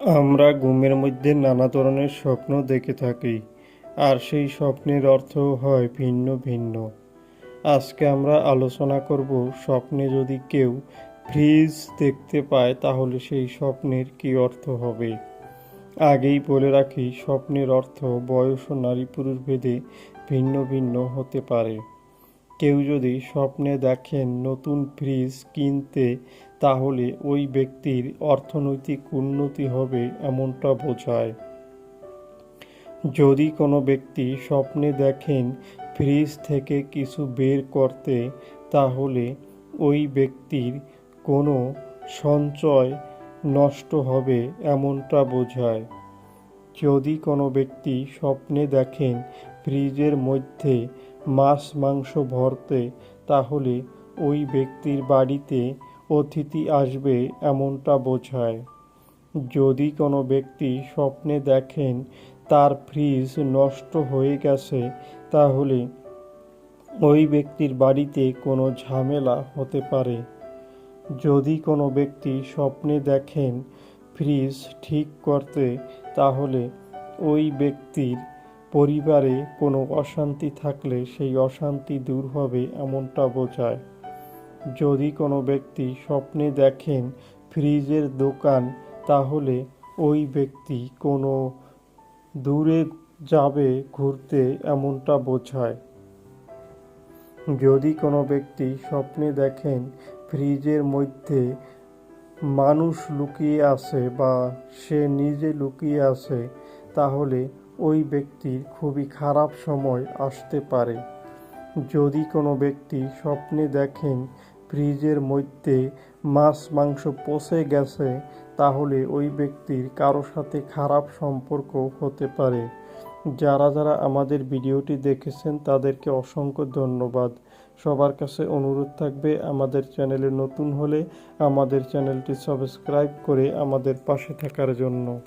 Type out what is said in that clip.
আমরা ঘুমের মধ্যে নানা ধরনের স্বপ্ন দেখে থাকি, আর সেই স্বপ্নের অর্থ হয় ভিন্ন ভিন্ন। আজকে আমরা আলোচনা করব স্বপ্নে যদি কেউ ফ্রিজ দেখতে পায়, তাহলে সেই স্বপ্নের কী অর্থ হবে? আগেই বলে রাখি, স্বপ্নের অর্থ বয়স ও নারী পুরুষ ভেদে ভিন্ন ভিন্ন হতে পারে। কেউ যদি স্বপ্নে দেখেন নতুন ফ্রিজ কিনতে, তাহলে ওই ব্যক্তির অর্থনৈতিক উন্নতি হবে এমনটা বোঝায়। যদি কোনো ব্যক্তি স্বপ্নে দেখেন ফ্রিজ থেকে কিছু বের করতে, তাহলে ওই ব্যক্তির কোনো সঞ্চয় নষ্ট হবে এমনটা বোঝায়। যদি কোনো ব্যক্তি স্বপ্নে দেখেন ফ্রিজের মধ্যে মাছ মাংস ভরতে, তাহলে ওই ব্যক্তির বাড়িতে অতিথি আসবে এমনটা বোঝায়। যদি কোনো ব্যক্তি স্বপ্নে দেখেন তার ফ্রিজ নষ্ট হয়ে গেছে, তাহলে ওই ব্যক্তির বাড়িতে কোনো ঝামেলা হতে পারে। যদি কোনো ব্যক্তি স্বপ্নে দেখেন ফ্রিজ ঠিক করতে, তাহলে ওই ব্যক্তির পরিবারে কোনো অশান্তি থাকলে সেই অশান্তি দূর হবে এমনটা বোঝায়। যদি কোনো ব্যক্তি স্বপ্নে দেখেন ফ্রিজের দোকান, তাহলে ওই ব্যক্তি কোনো দূরে যাবে ঘুরতে এমনটা বোঝায়। যদি কোনো ব্যক্তি স্বপ্নে দেখেন ফ্রিজের মধ্যে মানুষ লুকিয়ে আছে বা সে নিজে লুকিয়ে আছে, তাহলে ওই ব্যক্তির খুবই খারাপ সময় আসতে পারে। যদি কোনো ব্যক্তি স্বপ্নে দেখেন ফ্রিজের মধ্যে মাছ মাংস পচে গেছে, তাহলে ওই ব্যক্তির কারও সাথে খারাপ সম্পর্ক হতে পারে। যারা যারা আমাদের ভিডিওটি দেখেছেন, তাদেরকে অসংখ্য ধন্যবাদ। সবার কাছে অনুরোধ থাকবে, আমাদের চ্যানেলে নতুন হলে আমাদের চ্যানেলটি সাবস্ক্রাইব করে আমাদের পাশে থাকার জন্য।